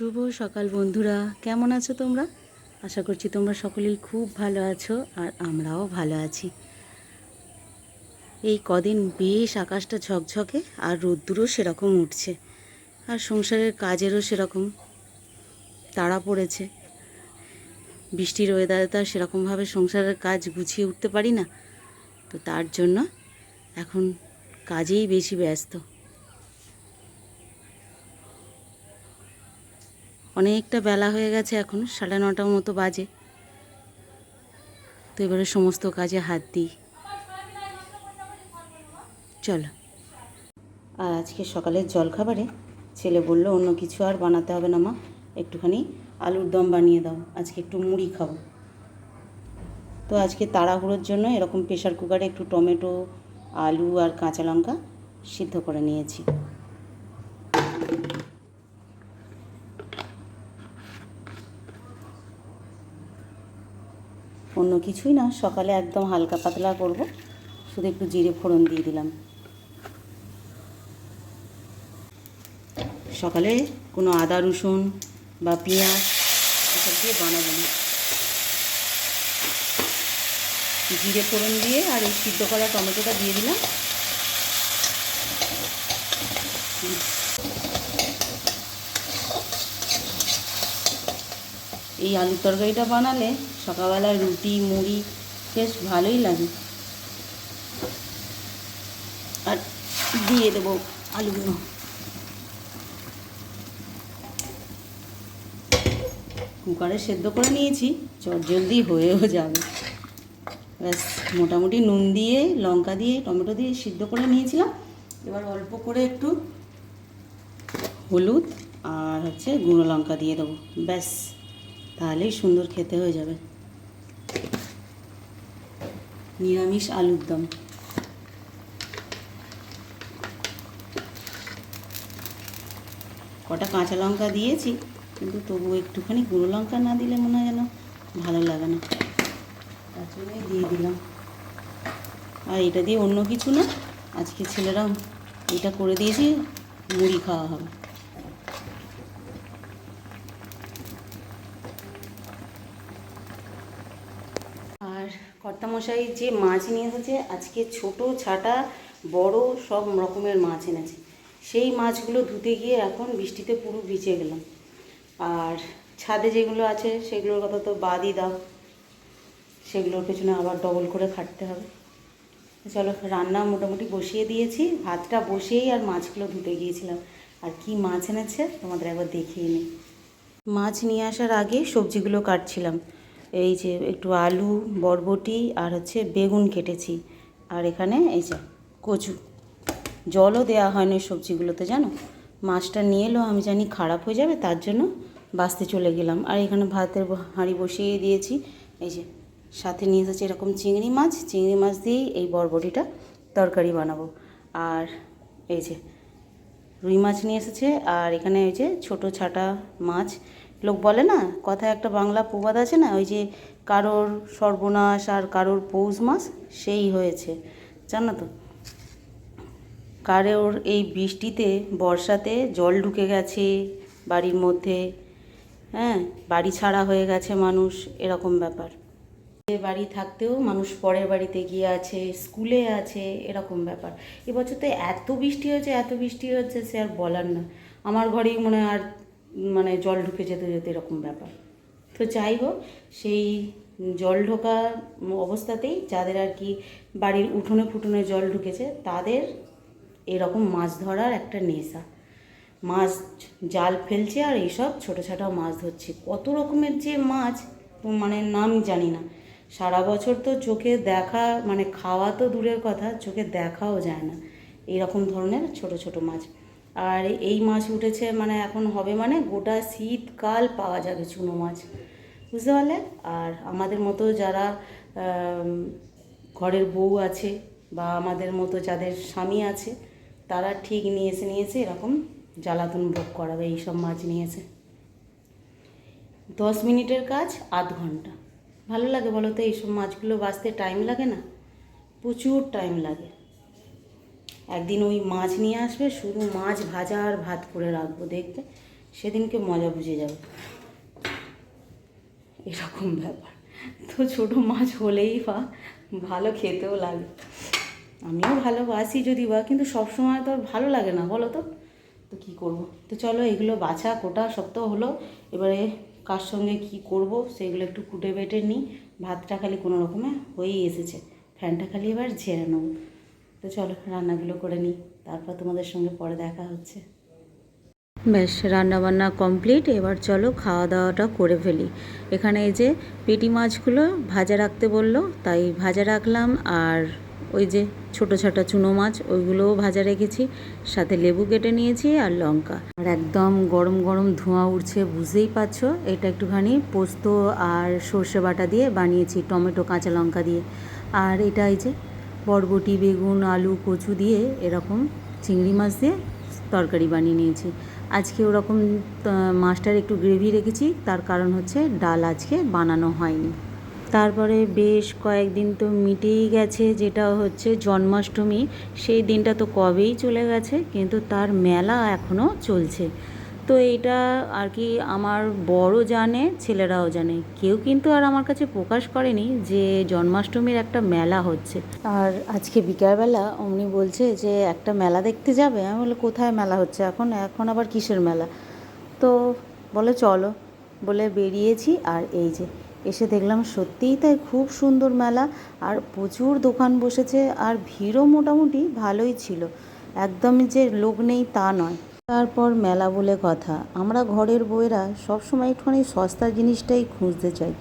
শুভ সকাল বন্ধুরা। কেমন আছো তোমরা? আশা করছি তোমরা সকলেই খুব ভালো আছো আর আমরাও ভালো আছি। এই কদিন বেশ আকাশটা ঝকঝকে আর রোদ্দুরও সেরকম উঠছে আর সংসারের কাজেরও সেরকম তাড়া পড়েছে। বৃষ্টির ওয়েদারে তো সেরকমভাবে সংসারের কাজ গুছিয়ে উঠতে পারি না। তো তার জন্য এখন কাজেই বেশি ব্যস্ত। অনেকটা বেলা হয়ে গেছে এখন, সাড়ে নটার মতো বাজে। তো এবারে সমস্ত কাজে হাত দিই। চলো। আর আজকে সকালের জলখাবারে ছেলে বলল, অন্য কিছু আর বানাতে হবে না মা, একটুখানি আলুর দম বানিয়ে দাও, আজকে একটু মুড়ি খাব। তো আজকে তাড়াহুড়োর জন্য এরকম প্রেশার কুকারে একটু টমেটো, আলু আর কাঁচা লঙ্কা সিদ্ধ করে নিয়েছি। অন্য কিছুই না, সকালে একদম হালকা পাতলা করব। শুধু একটু জিরে ফোড়ন দিয়ে দিলাম। সকালে কোনো আদা রসুন বা পেঁয়াজ এসব দিয়ে বানাবো জিরে ফোড়ন দিয়ে আর এই সিদ্ধ করা টমেটোটা দিয়ে দিলাম। এই আলুর তরকারিটা বানালে সকালবেলায় রুটি, মুড়ি বেশ ভালোই লাগে। আর দিয়ে দেবো আলুগুলো। কুকারে সেদ্ধ করে নিয়েছি, চট জলদি হয়েও যাবে। ব্যাস, মোটামুটি নুন দিয়ে, লঙ্কা দিয়ে, টমেটো দিয়ে সিদ্ধ করে নিয়েছিলাম। এবার অল্প করে একটু হলুদ আর হচ্ছে গুঁড়ো লঙ্কা দিয়ে দেবো। ব্যাস। তাহলেই সুন্দর খেতে হয়ে যাবে। নিরামিষ আলুর দম। কটা কাঁচা লঙ্কা দিয়েছি, কিন্তু তবু একটুখানি গুঁড়ো লঙ্কা না দিলে মনে হয় যেন ভালো লাগে না। তার জন্যই দিয়ে দিলাম। আর এটা দিয়ে অন্য কিছু না, আজকে ছেলেরা এটা করে দিয়েছি, মুড়ি খাওয়া হবে আর কর্তামশাই যে মাছ নিয়ে এসেছে, আজকে ছোট ছাটা, বড় সব রকমের মাছ এনেছে। সেই মাছগুলো ধুতে গিয়ে এখন বৃষ্টিতে পুরো ভিজে গেলাম। আর ছাদে যেগুলো আছে, সেগুলোর কথা তো বাদই দাও। সেগুলোর পেছনে আবার ডবল করে খাটতে হবে। চলো, রান্না মোটামুটি বসিয়ে দিয়েছি। ভাতটা বসিয়েই আর মাছগুলো ধুতে গিয়েছিলাম। আর কি মাছ এনেছে, তোমাদের একবার দেখিয়ে নিই। মাছ নিয়ে আসার আগে সবজিগুলো কাটছিলাম। এই যে একটু আলু, বরবটি আর হচ্ছে বেগুন কেটেছি। আর এখানে এই যে কচু। জলও দেওয়া হয়নি সবজিগুলোতে, জানো? মাছটা নিয়ে এলো, আমি জানি খারাপ হয়ে যাবে, তার জন্য বাঁচতে চলে গেলাম। আর এখানে ভাতের হাঁড়ি বসিয়ে দিয়েছি। এই যে সাথে নিয়ে এসেছে এরকম চিংড়ি মাছ। চিংড়ি মাছ দিয়েই এই বরবটিটা তরকারি বানাবো। আর এই যে রুই মাছ নিয়ে এসেছে। আর এখানে ওই যে ছোটো ছাটা মাছ। লোক বলে না, কথায় একটা বাংলা প্রবাদ আছে না, ওই যে কারোর সর্বনাশ আর কারোর পৌষ মাস, সেই হয়েছে। জানো তো? কারোর এই বৃষ্টিতে, বর্ষাতে জল ঢুকে গেছে বাড়ির মধ্যে হ্যাঁ? বাড়ি ছাড়া হয়ে গেছে মানুষ, এরকম ব্যাপার। বাড়ি থাকতেও মানুষ পরের বাড়িতে গিয়ে আছে, স্কুলে আছে, এরকম ব্যাপার। এবছর তো এত বৃষ্টি হয়েছে, এত বৃষ্টি হচ্ছে সে আর বলার না। আমার ঘরেই মনে হয় আর মানে জল ঢুকে যেতে যেতে এরকম ব্যাপার। তো যাই হোক, সেই জল ঢোকা অবস্থাতেই যাদের আর কি বাড়ির উঠোনে ফুটনে জল ঢুকেছে, তাদের এরকম মাছ ধরার একটা নেশা। মাছ জাল ফেলছে আর এইসব ছোটো ছোটো মাছ ধরছে। কত রকমের যে মাছ মানে নাম জানি না। সারা বছর তো চোখে দেখা মানে খাওয়া তো দূরের কথা, চোখে দেখাও যায় না। এইরকম ধরনের ছোট ছোট মাছ। আর এই মাছ উঠেছে মানে এখন হবে মানে গোটা শীতকাল পাওয়া যাবে চুনো মাছ। বুঝতে পারলে? আর আমাদের মতো যারা ঘরের বউ আছে বা আমাদের মতো যাদের স্বামী আছে, তারা ঠিক নিয়েছে নিয়েছে, এরকম জ্বালাতন ভোগ করাবে, এইসব মাছ নিয়েছে। দশ মিনিটের কাজ, আধ ঘণ্টা। ভালো লাগে বলো তো, এইসব মাছগুলো বাঁচতে টাইম লাগে না? প্রচুর টাইম লাগে। একদিন ওই মাছ নিয়ে আসবে, শুধু মাছ ভাজা আর ভাত করে রাখব, দেখবে? সেদিনকে মজা বুঝে যাবে। এরকম ব্যাপার। তো ছোট মাছ হলেই বা ভালো খেতেও লাগে। আমিও ভালোবাসি যদি বা, কিন্তু সবসময় তো ভালো লাগে না, বলো তো? তো কী করব? তো চলো এগুলো বাছা, কোটা সব তো হলো। এবারে কার সঙ্গে কি করব, সেগুলো একটু কুটে বেটে নিই। ভাতটা খালি কোনো রকমে হয়েই এসেছে। ফ্যানটা খালি এবার ঝেড়ে নেব। তো চলো, রান্নাগুলো করে নিই। তারপর তোমাদের সঙ্গে পরে দেখা হচ্ছে। ব্যাস রান্নাবান্না কমপ্লিট এবার চলো খাওয়া দাওয়াটা করে ফেলি। এখানে এই যে পেটি মাছগুলো ভাজা রাখতে বলল, তাই ভাজা রাখলাম। আর ওই যে ছোটো ছোটো চুনো মাছ, ওইগুলোও ভাজা রেখেছি। সাথে লেবু কেটে নিয়েছি আর লঙ্কা। আর একদম গরম গরম ধোঁয়া উঠছে বুঝতেই পারছ? এটা একটুখানি পোস্ত আর সর্ষে বাটা দিয়ে বানিয়েছি, টমেটো, কাঁচা লঙ্কা দিয়ে। আর এটা এই যে বরবটি, বেগুন, আলু, কচু দিয়ে এরকম চিংড়ি মাছ দিয়ে তরকারি বানিয়ে নিয়েছি। আজকে ওরকম মাছটার একটু গ্রেভি রেখেছি, তার কারণ হচ্ছে ডাল আজকে বানানো হয়নি। তারপরে বেশ কয়েকদিন তো মিটেই গেছে, যেটা হচ্ছে জন্মাষ্টমী, সেই দিনটা তো কবেই চলে গেছে, কিন্তু তার মেলা এখনও চলছে। তো এইটা আর কি আমার বড় জানে, ছেলেরাও জানে। কেউ কিন্তু আর আমার কাছে প্রকাশ করেনি যে জন্মাষ্টমীর একটা মেলা হচ্ছে। আর আজকে বিকালবেলা অমনি বলছে যে একটা মেলা দেখতে যাবে। আমি বলি কোথায় মেলা হচ্ছে? এখন এখন আবার কিসের মেলা? তো বলে, চলো। বলে বেরিয়েছি আর এই যে, এসে দেখলাম সত্যিই তাই খুব সুন্দর মেলা। আর প্রচুর দোকান বসেছে আর ভিড়ও মোটামুটি ভালোই ছিল। একদমই যে লোক নেই তা নয়। তারপর মেলা বলে কথা। আমরা ঘরের বউয়েরা সবসময় একটুখানি সস্তা জিনিসটাই খুঁজতে চাই।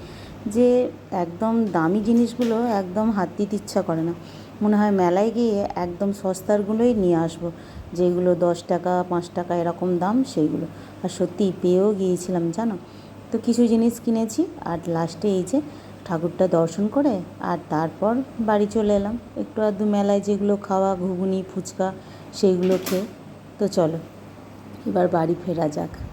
যে একদম দামি জিনিসগুলো একদম হাত দিতে ইচ্ছা করে না। মনে হয় মেলায় গিয়ে একদম সস্তারগুলোই নিয়ে আসব। যেগুলো দশ টাকা, পাঁচ টাকা এরকম দাম, সেইগুলো। আর সত্যি পেয়েও গিয়েছিলাম, জানো? তো কিছু জিনিস কিনেছি আর লাস্টে এই যে ঠাকুরটা দর্শন করে আর তারপর বাড়ি চলে এলাম। একটু আধটু মেলায় যেগুলো খাওয়া, ঘুগনি, ফুচকা, সেইগুলো খেয়ে। তো চলো। এবার বাড়ি ফেরা যাক।